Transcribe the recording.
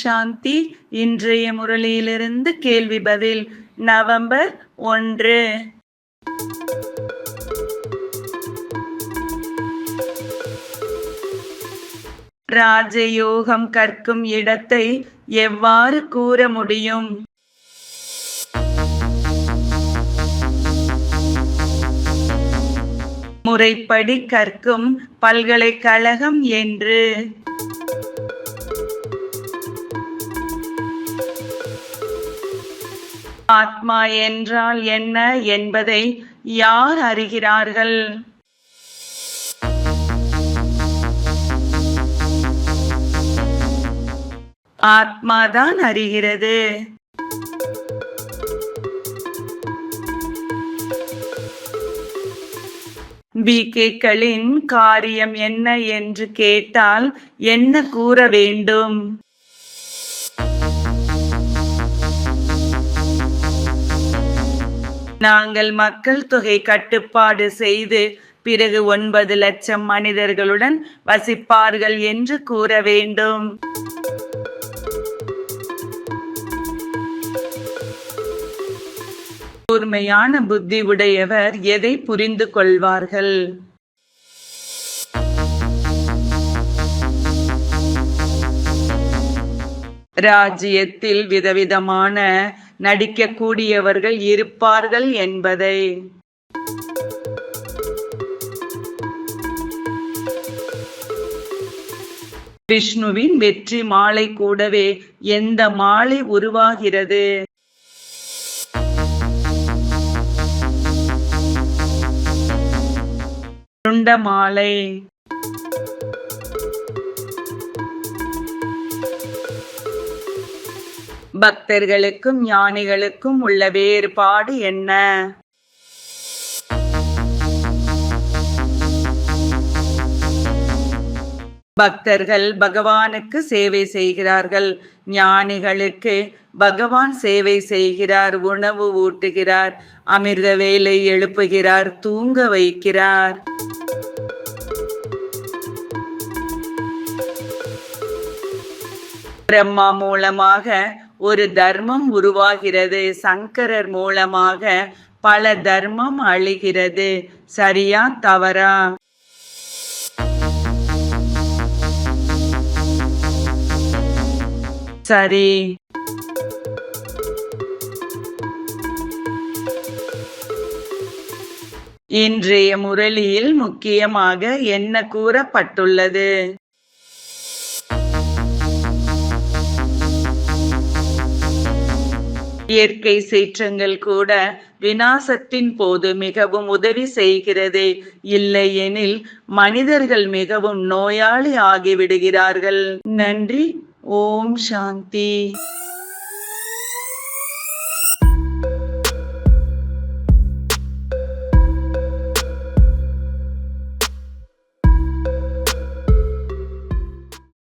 சாந்தி இன்றைய முரளியிலிருந்து கேள்வி பதில் நவம்பர் ஒன்று. ராஜயோகம் கற்கும் இடத்தை எவ்வாறு கூற முடியும்? முறைப்படி கற்கும் பல்கலைக்கழகம் என்று. ஆத்மா என்றால் என்ன என்பதை யார் அறிகிறார்கள்? ஆத்மாதான் அறிகிறது. பிகேக்களின் காரியம் என்ன என்று கேட்டால் என்ன கூற வேண்டும்? நாங்கள் மக்கள் தொகை கட்டுப்பாடு செய்து பிறகு ஒன்பது லட்சம் மனிதர்களுடன் வசிப்பார்கள் என்று கூற வேண்டும். கூர்மையான புத்தி உடையவர் எதை புரிந்து கொள்வார்கள்? ராஜ்யத்தில் விதவிதமான நடிக்கக்கூடியவர்கள் இருப்பார்கள் என்பதை. விஷ்ணுவின் வெற்றி மாலை கூடவே எந்த மாலை உருவாகிறது? மாலை. பக்தர்களுக்கும் ஞானிகளுக்கும் உள்ள வேறுபாடு என்ன? பக்தர்கள் பகவானுக்கு சேவை செய்கிறார்கள். ஞானிகளுக்கு பகவான் சேவை செய்கிறார் உணவு ஊட்டுகிறார் அமிர்த வேலை எழுப்புகிறார் தூங்க வைக்கிறார். பிரம்மா மூலமாக ஒரு தர்மம் உருவாகிறது. சங்கரர் மூலமாக பல தர்மம் அழிகிறது. சரியா தவறா? சரி. இன்றைய முரளியில் முக்கியமாக என்ன கூறப்பட்டுள்ளது? இயற்கை சீற்றங்கள் கூட வினாசத்தின் போது மிகவும் உதவி செய்கிறது. இல்லையெனில் மனிதர்கள் மிகவும் நோயாளி ஆகிவிடுகிறார்கள். நன்றி. ஓம் சாந்தி.